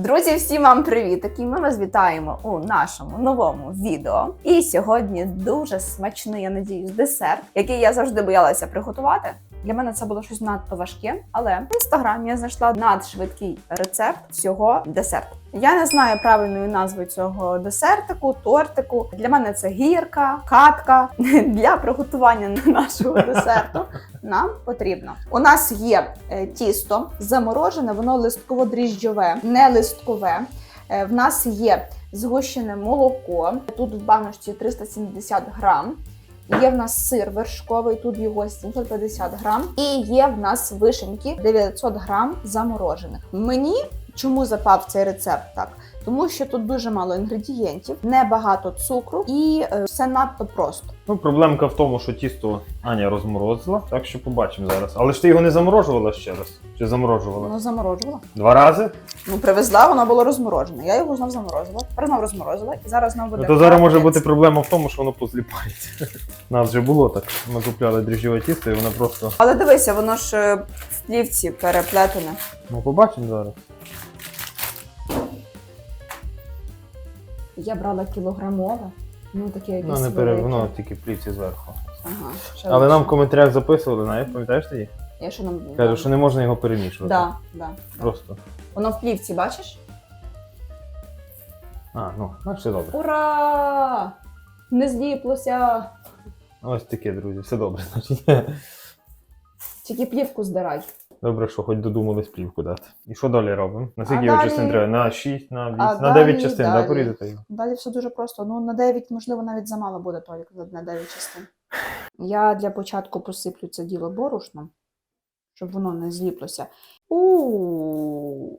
Друзі, всім вам привіт! І ми вас вітаємо у нашому новому відео. І сьогодні дуже смачний, я надіюсь, десерт, який я завжди боялася приготувати. Для мене це було щось надто важке, але в інстаграмі я знайшла надшвидкий рецепт цього десерту. Я не знаю правильної назви цього десертику, тортику. Для мене це гірка, катка. Для приготування нашого десерту нам потрібно. У нас є е, тісто заморожене, воно листково-дріжджове, не листкове. Е, В нас є згущене молоко. Тут в баночці 370 грам. Є в нас сир вершковий, тут його 750 грам. І є в нас вишеньки 900 грам заморожених. Мені чому запав цей рецепт так? Тому що тут дуже мало інгредієнтів, небагато цукру і е, все надто просто. Ну, проблемка в тому, що тісто Аня розморозила, так що побачимо зараз. Але ж ти його не заморожувала ще раз? Чи заморожувала? Воно заморожувала. Два рази? Ну, привезла, воно було розморожене. Я його знов заморозила, тепер знов розморозила, і зараз знов буде. Ну, то зараз може бути проблема в тому, що воно позліпається. У нас вже було так. Ми купляли дріжджове тісто і воно просто. Але дивися, воно ж е, в плівці переплетене. Ну, побачимо зараз. Я брала кілограмове, ну таке якесь. Ну, не велике. воно тільки плівці зверху. Ага, ще Але лучше. нам в коментарях записували, знаєш, пам'ятаєш тоді? Я що нам Кажуть, що не можна його перемішувати. да, да, да. Просто. Воно в плівці, бачиш? А, ну, значить все добре. Ура! Не зліплося! Ось таке, друзі, все добре, значить. Тільки плівку здирай. Добре, що хоч додумались плівку дати. І що далі робимо? На А скільки його далі- частин треба? На 6, на 8, А на 9 далі- частин, далі. да, порізати його. Далі все дуже просто. Ну, на 9, можливо, навіть замало буде Толік на 9 частин. Я для початку посиплю це діло борошном, щоб воно не зліплося. у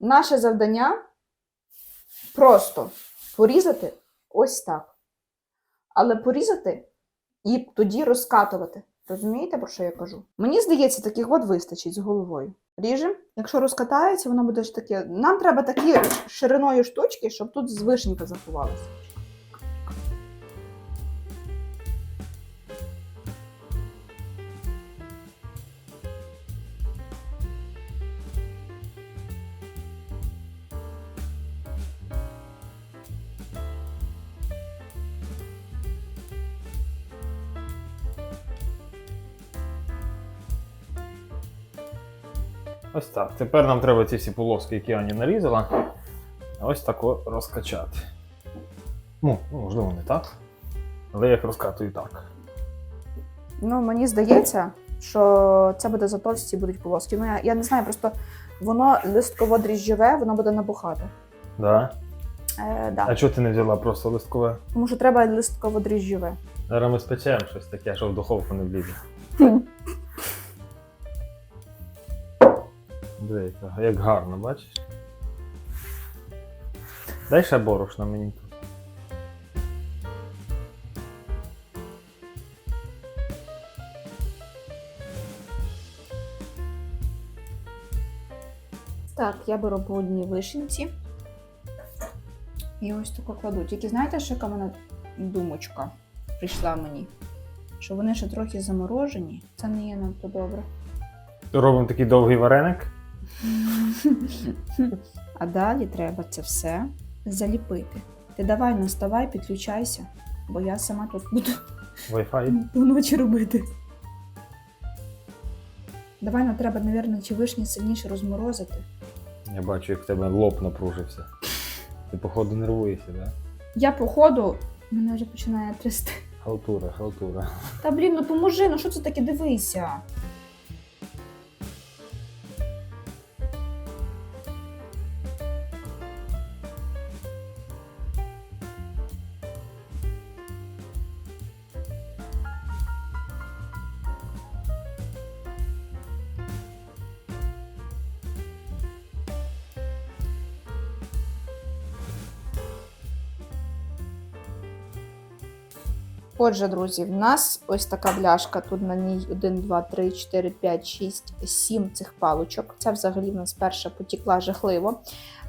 Наше завдання просто порізати ось так. Але порізати і тоді розкатувати. Розумієте, про що я кажу? Мені здається, таких от вистачить з головою. Ріжем. Якщо розкатається, воно буде ж таке. Нам треба такі шириною штучки, щоб тут з вишенька заховалася. Ось так. Тепер нам треба ці всі полоски, які Аня нарізала, ось так о розкачати. Ну, можливо, не так. Але як розкатую так. Ну, мені здається, що це буде затовсті будуть полоски. Ну, я, я не знаю, просто воно листково дріжджове, воно буде набухати. Да? Е, да. А чого ти не взяла просто листкове? Тому що треба листково дріжджове. Зараз ми спечемо щось таке, що в духовку не влізе. Дивіться, як гарно, бачиш? Дай ще борошна мені тут. Так, я беру по одній вишенці. І ось таку кладу. Тільки знаєте, що яка мене думочка прийшла мені? Що вони ще трохи заморожені. Це не є надто добре. Робимо такий довгий вареник. А далі треба це все заліпити. Ти давай наставай, підключайся, бо я сама тут буду Wi-Fi. вночі робити. Давай нам треба, мабуть, чи вишні сильніше розморозити. Я бачу, як в тебе лоб напружився. Ти, походу, нервуєшся, так? Да? Я, походу, мене вже починає трясти. Халтура, халтура. Та блін, ну поможи, ну що це таке дивися? Отже, друзі, в нас ось така бляшка. Тут на ній 1, 2, 3, 4, 5, 6, 7 цих паличок. Це взагалі в нас перша потікла жахливо.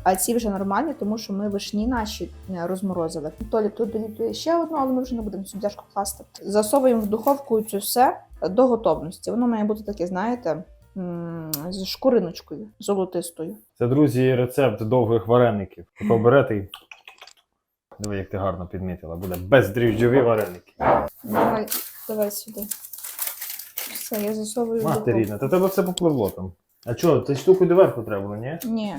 А ці вже нормальні, тому що ми вишні наші е, розморозили. Толік тут доліплює ще одну, але ми вже не будемо цю бляшку класти. Засовуємо в духовку це все до готовності. Воно має бути таке, знаєте, з шкуриночкою золотистою. Це, друзі, рецепт довгих вареників. Тако берете і. Диви, як ти гарно підмітила. Буде бездріжджові вареники. Давай, давай сюди. Все, я засовую. Мати рідна, та тебе все попливло там. А чого, ти штуку доверху треба було, ні? Ні.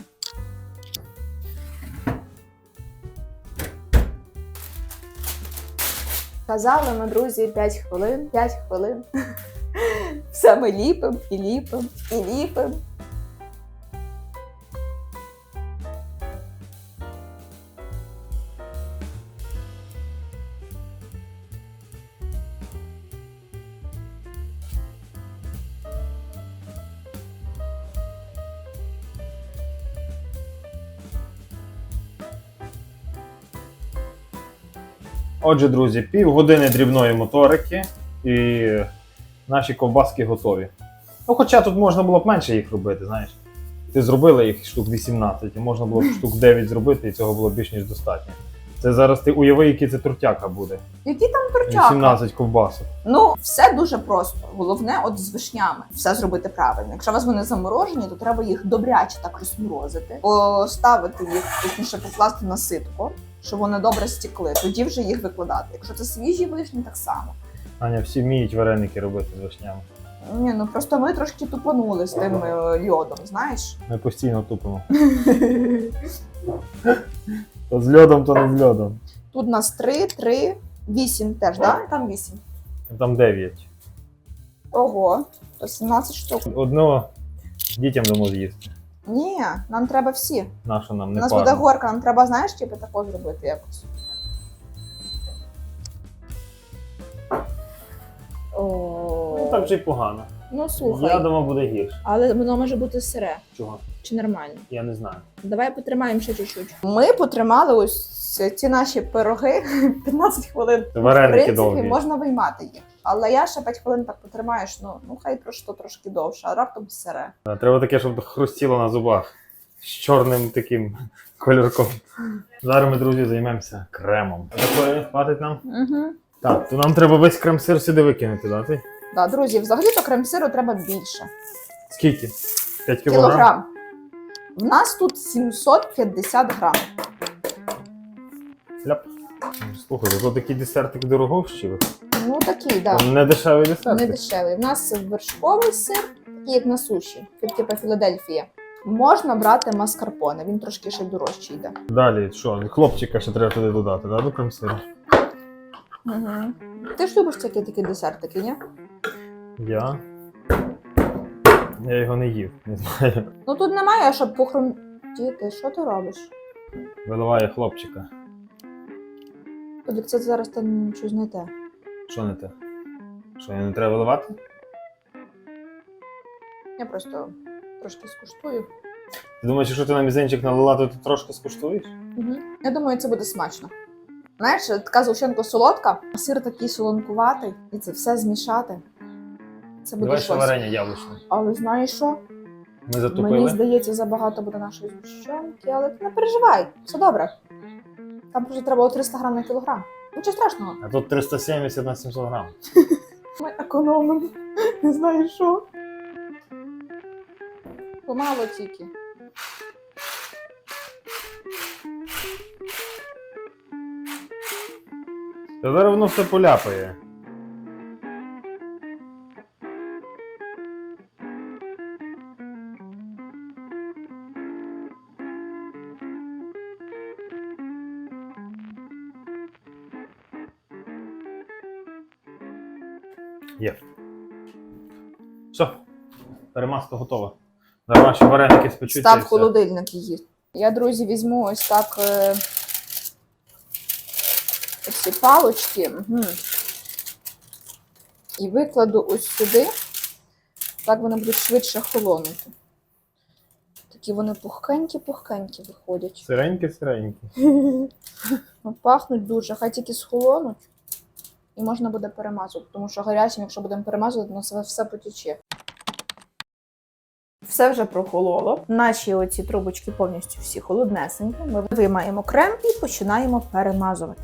Казали ми, друзі, 5 хвилин, 5 хвилин. Все ми ліпимо і ліпимо, і ліпимо. Отже, друзі, півгодини дрібної моторики і наші ковбаски готові. Ну, хоча тут можна було б менше їх робити, знаєш. Ти зробила їх штук 18, і можна було б штук 9 зробити, і цього було більш ніж достатньо. Це зараз ти уяви, який це тортяка буде. Які там перчаки? 18 ковбасок. Ну, все дуже просто. Головне, от з вишнями все зробити правильно. Якщо у вас вони заморожені, то треба їх добряче так розморозити, поставити їх, точніше покласти на ситко, щоб вони добре стікли. Тоді вже їх викладати. Якщо це свіжі вишні, так само. Аня, всі вміють вареники робити з вишнями. Ні, ну просто ми трошки тупанули з тим е, льодом, знаєш. Ми постійно тупимо. То з льодом, то не з льодом. Тут у нас 3, 3, 8 теж, да? Там 8. Там 9. Ого, то 17 штук. Одного дітям дамо з'їсти. Ні, нам треба всі. Наша нам У не нас парно. буде горка, нам треба, знаєш, типу тако зробити якось. Ну так вже й погано. ну слухай, Я думав, буде гірше. але воно може бути сире Чого? чи нормально. Я не знаю. Давай потримаємо ще чуть-чуть. Ми потримали ось ці наші пироги 15 хвилин. Вареники В принципі, довгі. можна виймати їх. Але я ще 5 хвилин так потримаєш, ну, ну хай трошки, трошки довше, а раптом сире. Треба таке, щоб хрустіло на зубах. З чорним таким кольорком. Зараз ми, друзі, займемося кремом. Такої хватить нам? Угу. Так, то нам треба весь крем-сир сюди викинути, да? ти? Да, друзі, взагалі-то крем-сиру треба більше. Скільки? 5 кілограм? Кілограм. В нас тут 750 грам. Ляп. Слухай, то такий десертик дороговщий. Ну такий, так. Да. Не дешевий Не десертик. дешевий. У нас вершковий сир, такий як на суші, тип- типу Філадельфія. Можна брати маскарпоне, він трошки ще дорожче йде. Далі, що, хлопчика ще треба туди додати, да, до крем-сиру? Угу. Ти ж любиш такі такі десертики, ні? Я. Я його не їв, не знаю. Ну тут немає, щоб похрумтіти. Що ти робиш? Виливає хлопчика. Тобі це зараз там щось не те. Що не те? Що, не треба виливати? Я просто трошки скуштую. Ти думаєш, якщо ти на мізинчик налила, то ти трошки скуштуєш? Угу. Я думаю, це буде смачно. Знаєш, така згущенка солодка, а сир такий солонкуватий, і це все змішати. Це буде Давай ще щось. варення яблучне. Але знаєш що? Ми Мені здається, забагато буде нашої згущенки, але ти не переживай, все добре. Там просто треба було 300 грам на кілограм. Нічого страшного. А тут 370 на 700 грам. Ми економимо. Не знаю що. Помало тільки. Та зараз воно все поляпає. Є. Все. Перемазка готова. Зараз наші вареники спечуться. Став і все. холодильник її. Я, друзі, візьму ось так е, ці палочки угу. і викладу ось сюди. Так вони будуть швидше холонути. Такі вони пухкенькі-пухкенькі виходять. Сиренькі, сиренькі. Ну, Пахнуть дуже, хай тільки схолонуть. І можна буде перемазувати, тому що гарячим, якщо будемо перемазувати, то все, все потіче. Все вже прохололо. Наші оці трубочки повністю всі холоднесенькі. Ми виймаємо крем і починаємо перемазувати.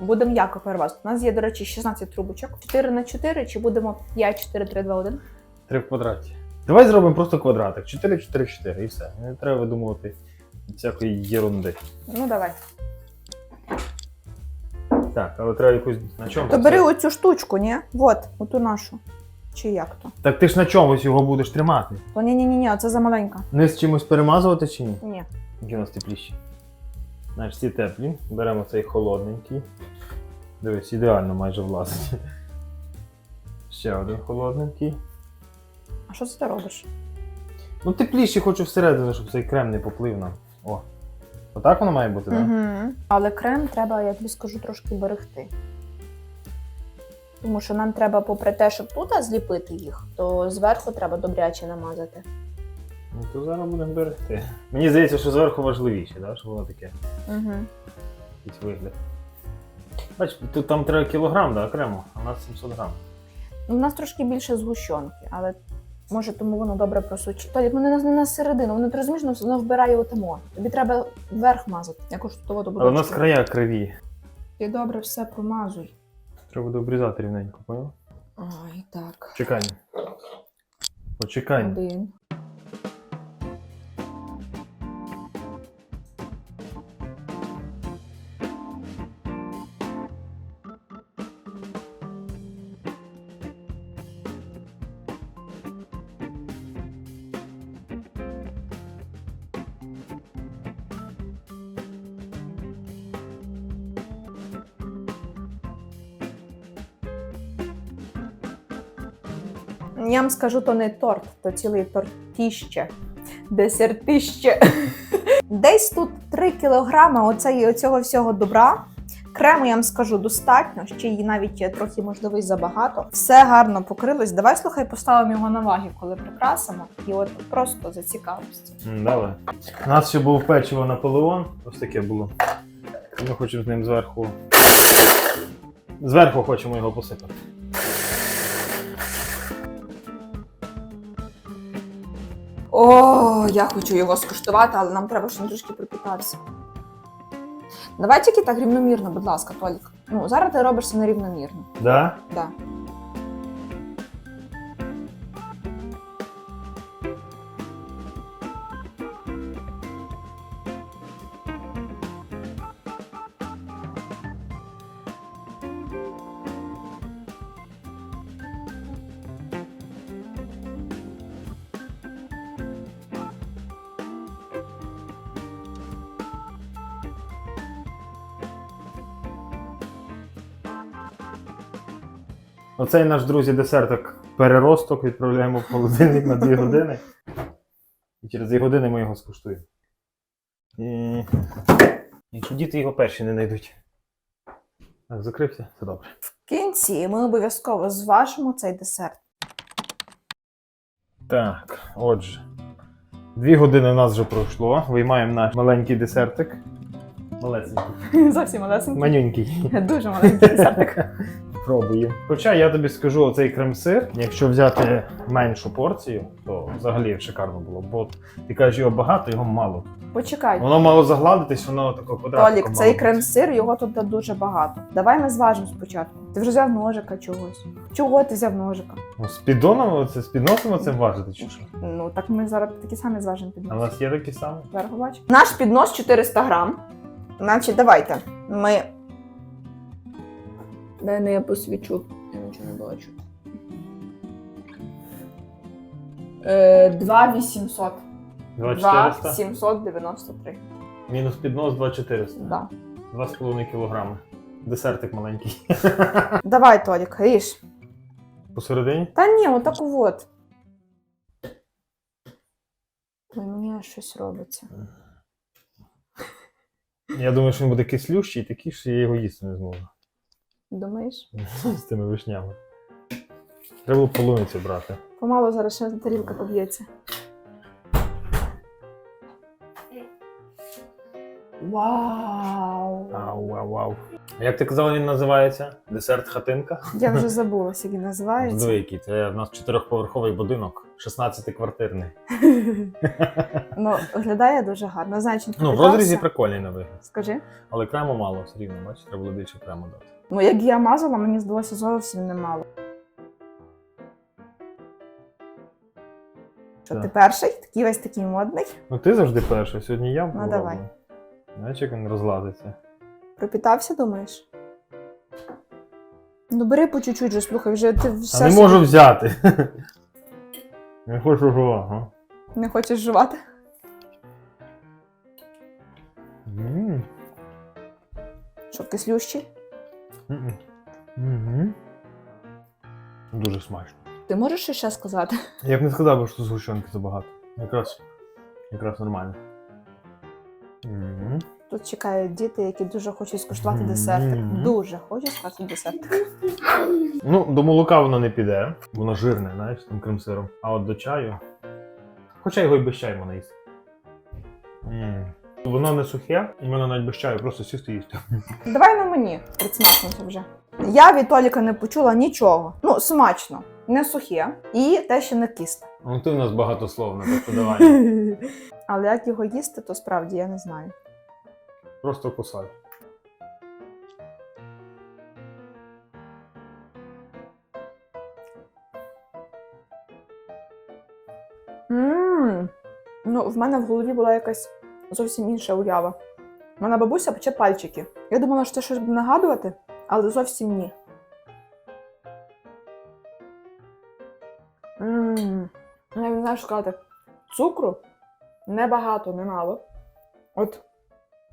будемо як перевозити? У нас є, до речі, 16 трубочок. 4 на 4 чи будемо 5, 4, 3, 2, 1? 3 в квадраті. Давай зробимо просто квадратик. 4, 4, 4 і все. Не треба видумувати всякої єрунди. Ну давай. Так, але треба якусь на чому. То бери оцю штучку, ні? Вот, оту нашу. Чи як то? Так ти ж на чомусь його будеш тримати. То ні, ні, ні, ні, оце замаленька. Низ чимось перемазувати чи ні? Ні. Які у нас тепліші. Значить, ці теплі. Беремо цей холодненький. Дивись, ідеально майже влазить. Ще один холодненький. А що це ти робиш? Ну, тепліші хочу всередину, щоб цей крем не поплив нам. О. Отак воно має бути, так? Угу. Але крем треба, я тобі скажу, трошки берегти. Тому що нам треба, попри те, щоб тут зліпити їх, то зверху треба добряче намазати. Ну, то зараз будемо берегти. Мені здається, що зверху важливіше, да? щоб воно таке Угу. якийсь вигляд. Бач, тут там треба кілограм, да, окремо, а у нас 700 грам. У нас трошки більше згущенки, але може тому воно добре просучить. Толік, мене не на, не на середину, воно ти розумієш, воно- вбирає отамо. Тобі треба вверх мазати. якусь тут воду буде. Але у нас края криві. Ти добре все промазуй. Треба буде обрізати рівненько, поняв? Ай, так. Чекай. Почекай. Один. Я вам скажу, то не торт, то цілий тортіще, десертище. Десь тут 3 кілограми оцеї, оцього всього добра. Крему я вам скажу достатньо, ще її навіть трохи можливо забагато. Все гарно покрилось. Давай слухай, поставимо його на ваги, коли прикрасимо. І от просто за цікавості. Давай. У нас ще був печиво Наполеон. Ось таке було. Ми хочемо з ним зверху. Зверху хочемо його посипати. О, я хочу його скуштувати, але нам треба ще трошки припікатися. Давай тільки так рівномірно, будь ласка, Толік. Ну, зараз ти робиш це нерівномірно. Да? Да. Оцей наш друзі десертик переросток відправляємо в холодильник на 2 години. І через 2 години ми його скуштуємо. І... Якщо діти його перші не знайдуть. Так, закрився, все добре. В кінці ми обов'язково зважимо цей десерт. Так, отже. Дві години в нас вже пройшло. Виймаємо наш маленький десертик. Малесенький. Зовсім малесенький. Манюнький. Дуже маленький десертик. Пробуємо. Хоча я тобі скажу, оцей крем-сир, якщо взяти меншу порцію, то взагалі шикарно було. Бо ти кажеш, його багато, його мало. Почекай. Воно мало загладитись, воно такого квадратика. Толік, мало цей крем-сир, його тут дуже багато. Давай ми зважимо спочатку. Ти вже взяв ножика чогось. Чого ти взяв ножика? Ну, з піддоном, оце, з підносом оце важити чи що? Ну так ми зараз такі самі зважимо під А в нас є такі самі? Зараз побачимо. Наш піднос 400 грам. Значить, давайте. Ми. Дай не я посвічу. Я нічого не бачу. Е, 2800. 2400? 2793. Мінус піднос 2400. Да. 2,5 кілограми. Десертик маленький. Давай, Толік, ріж. Посередині? Та ні, отаку от. Мені аж щось робиться. Я думаю, що він буде кислющий, такий, що я його їсти не зможу. Думаєш? З тими вишнями. Треба полуницю брати. Помалу зараз ще тарілка поб'ється. Вау! Ау, вау, вау. А Як ти казала, він називається? Десерт хатинка? Я вже забула, як він називається. Який. Це в нас чотирьохповерховий будинок, 16-квартирний. Ну, виглядає дуже гарно. Значить, Ну, в розрізі прикольний на вигляд. Скажи. Але крему мало все рівно, бачиш, треба було більше крему дати. Ну, як я мазала, мені здалося зовсім немало. Що Так. ти перший? Такий весь такий модний. Ну ти завжди перший, сьогодні я Ну, давай. Знаєш, як він розладиться. Пропітався, думаєш? Ну, бери по чуть-чуть же, слухай, вже ти все А не собі- можу взяти. Не хочу жувати. ага. не хочеш жувати. М. Що, кислющий? Мгм. Дуже смачно. Ти можеш ще ще сказати? Я б не сказав, що згущенки забагато. Якраз, якраз нормально. Мгм. Тут чекають діти, які дуже хочуть скуштувати десертик. Дуже хочуть скуштувати десертик. Ну, до молока воно не піде, воно жирне, знаєш, з тим крем-сиром. А от до чаю. Хоча його і без чаю можна їсти. М. Воно не сухе, і воно навіть без чаю, просто сісти їсти. Давай мені присмакнути вже. Я від Толіка не почула нічого. Ну, смачно, не сухе і те, що не кисле. Ну ти в нас багатословна, тобто давай. Але як його їсти, то справді я не знаю. Просто кусай. Ммм. Ну, в мене в голові була якась зовсім інша уява. Мене бабуся пече пальчики. Я думала, що це щось буде нагадувати, але зовсім ні. Ммм. Я не знаю, що сказати. Цукру небагато, немало. От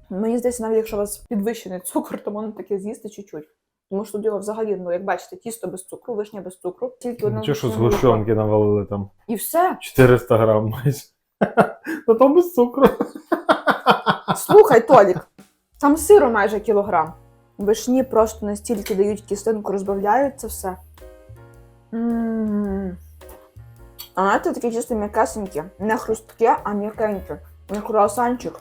мені здається, навіть якщо у вас підвищений цукор, то можна таке з'їсти чуть-чуть. Тому що тут його взагалі, ну як бачите, тісто без цукру, вишня без цукру. Тільки одне Нічого, що згущене молоко. згущенки навалили там І все. 400 грам майже. Та то без цукру. Слухай, Толік, там сиру майже кілограм. Вишні просто настільки дають кислинку, розбавляють це все. А знаєте, таке чисто м'якесеньке, не хрустке, а м'якеньке. Не круасанчик.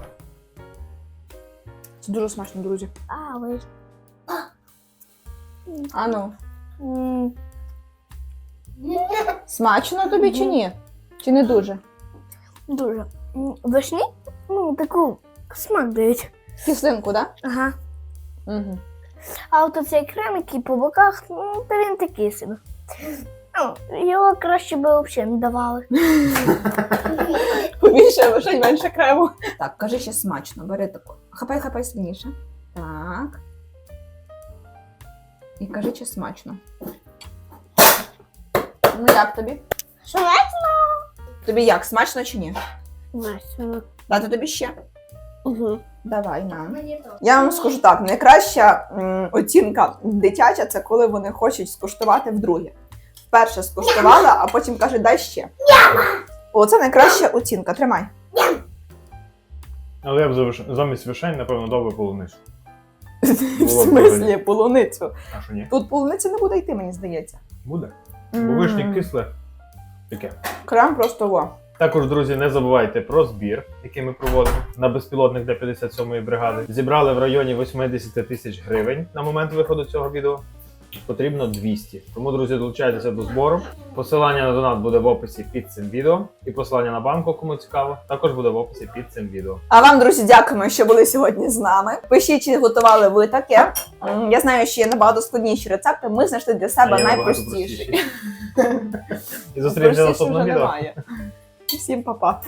Це дуже смачно, друзі. А, ви. А ну, смачно тобі чи ні? Чи не дуже? Дуже. М, Вишні? Ну, таку смак дають. Кислинку, так? Ага. Угу. А от цей крем, який по боках, ну, то він такий собі. Ну, його краще би взагалі не давали. Побільше вишень, менше крему. Так, кажи ще смачно, бери таку. Хапай, хапай сильніше. Так. І кажи, чи смачно. Ну як тобі? Що Тобі як, смачно чи ні? Смачно. Дати тобі ще? Угу. Давай на. Я вам скажу так: найкраща м, оцінка дитяча це коли вони хочуть скуштувати вдруге. Вперше скуштувала, а потім кажуть, дай ще. О, це найкраща оцінка. Тримай. Але я б за замість вишень, напевно, дав би полуницю. В Було б смислі добре. полуницю. А що ні? Тут полуниця не буде йти, мені здається. Буде. Бо вишні М, кисле. Таке. Крем просто во. Також, друзі, не забувайте про збір, який ми проводимо на безпілотник для 57-ї бригади. Зібрали в районі 80 тисяч гривень на момент виходу цього відео. Потрібно 200. Тому, друзі, долучайтеся до збору. Посилання на донат буде в описі під цим відео. І посилання на банку, кому цікаво, також буде в описі під цим відео. А вам, друзі, дякуємо, що були сьогодні з нами. Пишіть, чи готували ви таке. Я знаю, що є набагато складніші рецепти. Ми знайшли для себе А є набагато найпростіший. простіші. І зустрінемося наступному відео. Всім па-па.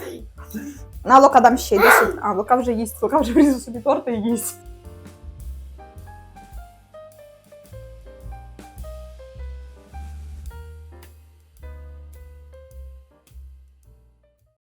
На Лука дам ще 10. А, Лука вже їсть. Лука вже врізав собі торти і їсть.